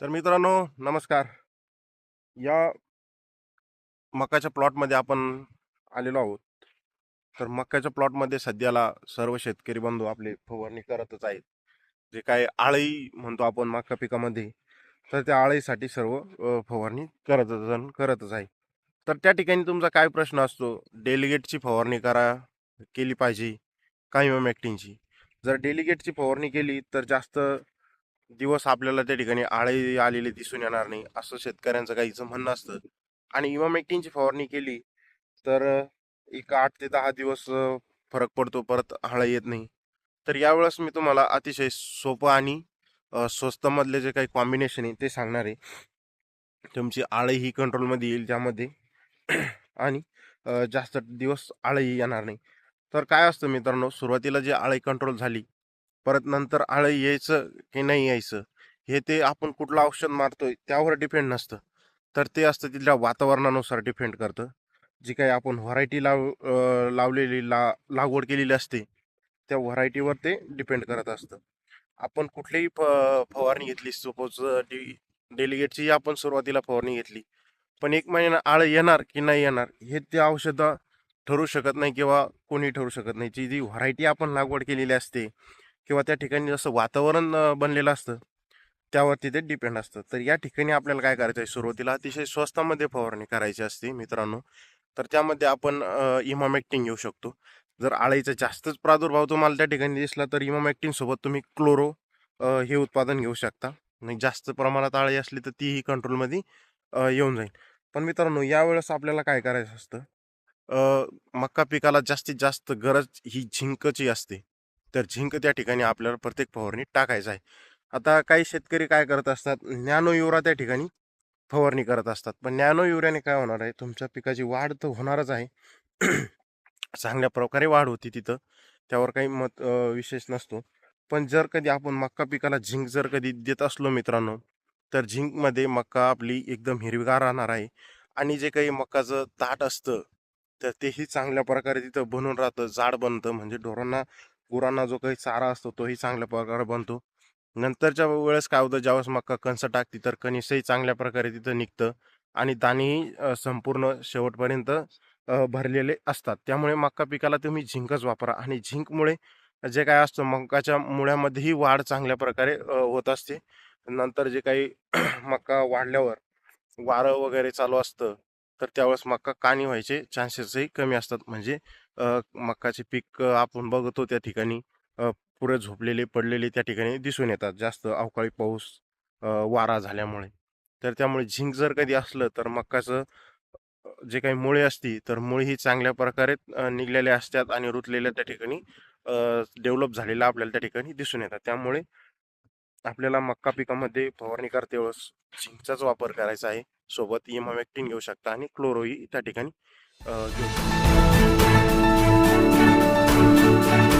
तर मित्रांनो नमस्कार. या मकाच्या प्लॉटमध्ये आपण आलेलो आहोत. तर मक्याच्या प्लॉटमध्ये सध्याला सर्व शेतकरी बंधू आपले फवारणी करतच आहेत. जे काय आळी म्हणतो आपण मका पिकामध्ये तर त्या आळीसाठी सर्व फवारणी करतच करतच आहे. तर त्या ठिकाणी तुमचा काय प्रश्न असतो? डेलिगेटची फवारणी करा केली पाहिजे का इमॅक्टिंगची जर डेलिगेटची फवारणी केली तर जास्त दिवस आपल्याला त्या ठिकाणी आळे आलेले दिसून येणार नाही असं शेतकऱ्यांचं काहीचं म्हणणं असतं. आणि इमामेक्टिनची फवारणी केली तर एक आठ ते दहा दिवस फरक पडतो परत हळा येत नाही. तर यावेळेस मी तुम्हाला अतिशय सोपं आणि स्वस्तमधले जे काही कॉम्बिनेशन आहे ते सांगणार आहे. तुमची आळी ही कंट्रोलमध्ये येईल त्यामध्ये. आणि जास्त दिवस आळही येणार नाही. तर काय असतं मित्रांनो सुरुवातीला जी आळी कंट्रोल झाली परत नंतर आळी यायचं की नाही यायचं हे ते आपण कुठलं औषध मारतोय त्यावर डिपेंड नसतं. तर ते असतं तिथल्या वातावरणानुसार डिपेंड करतं. जी काही आपण व्हरायटी लाव लावलेली ला लागवड केलेली असते त्या व्हरायटीवर ते डिपेंड करत असतं. आपण कुठलीही फ फवारणी घेतली सपोज डी डेलिगेटची आपण सुरुवातीला फवारणी घेतली पण एक महिन्यानं आळं येणार की नाही येणार हे ते औषधं ठरू शकत नाही किंवा कोणी ठरू शकत नाही. जी जी व्हरायटी आपण लागवड केलेली असते किंवा त्या ठिकाणी जसं वातावरण बनलेलं असतं त्यावरती ते डिपेंड असतं. तर या ठिकाणी आपल्याला काय करायचं आहे? सुरुवातीला अतिशय स्वस्तामध्ये फवारणी करायची असते मित्रांनो. तर त्यामध्ये आपण इमामॅक्टिंग घेऊ शकतो. जर आळीचा जास्तच प्रादुर्भाव तुम्हाला त्या ठिकाणी दिसला तर इमामॅक्टिंग सोबत तुम्ही क्लोरो हे उत्पादन घेऊ शकता. आणि जास्त प्रमाणात आळी असली तर तीही कंट्रोलमध्ये येऊन जाईल. पण मित्रांनो यावेळेस आपल्याला काय करायचं असतं? मक्का मका पिकाला जास्तीत जास्त गरज ही झिंकची असते. तर झिंक त्या ठिकाणी आपल्याला प्रत्येक फवारणी टाकायचं आहे. आता काही शेतकरी काय करत असतात नॅनो युरा त्या ठिकाणी फवारणी करत असतात. पण नॅनो युरियाने काय होणार आहे तुमच्या पिकाची वाढ तर होणारच आहे. चांगल्या प्रकारे वाढ होती तिथं. त्यावर काही मत विशेष नसतो. पण जर कधी आपण मक्का पिकाला झिंक जर कधी देत असलो मित्रांनो तर झिंकमध्ये मक्का आपली एकदम हिरवीगार राहणार आहे. आणि जे काही मक्काचं ताट असतं तर तेही चांगल्या प्रकारे तिथं बनून राहतं जाड बनतं. म्हणजे ढोरांना गुरांना जो काही चारा असतो तोही चांगल्या प्रकारे बनतो. नंतरच्या वेळेस काय होतं ज्यावेळेस मक्का कणसं टाकते तर कणीसही चांगल्या प्रकारे तिथं निघतं आणि दाणेही संपूर्ण शेवटपर्यंत भरलेले असतात. त्यामुळे मक्का पिकाला तुम्ही झिंकच वापरा आणि झिंकमुळे जे काय असतं मकाच्या मुळ्यामध्येही वाढ चांगल्या प्रकारे होत असते. नंतर जे काही मका वाढल्यावर वारं वगैरे चालू असतं तर त्यावेळेस मका काणी व्हायचे चान्सेसही कमी असतात. म्हणजे मक्काचे मकाचे पीक आपण बघतो त्या ठिकाणी पुरे झोपलेले पडलेले त्या ठिकाणी दिसून येतात. जास्त अवकाळी पाऊस वारा झाल्यामुळे. तर त्यामुळे झिंक जर कधी असलं तर मकाचं जे काही मुळे असती तर मुळे ही चांगल्या प्रकारे निघलेल्या असतात आणि रुतलेल्या त्या ठिकाणी डेव्हलप झालेलं आपल्याला त्या ठिकाणी दिसून येतात. त्यामुळे आपल्याला मक्का पिकामध्ये फवारणी करते वेळेस झिंकचाच वापर करायचा आहे. सोबत इमामॅक्टिन घेऊ शकता आणि क्लोरोही त्या ठिकाणी घेऊ शकता. Bye.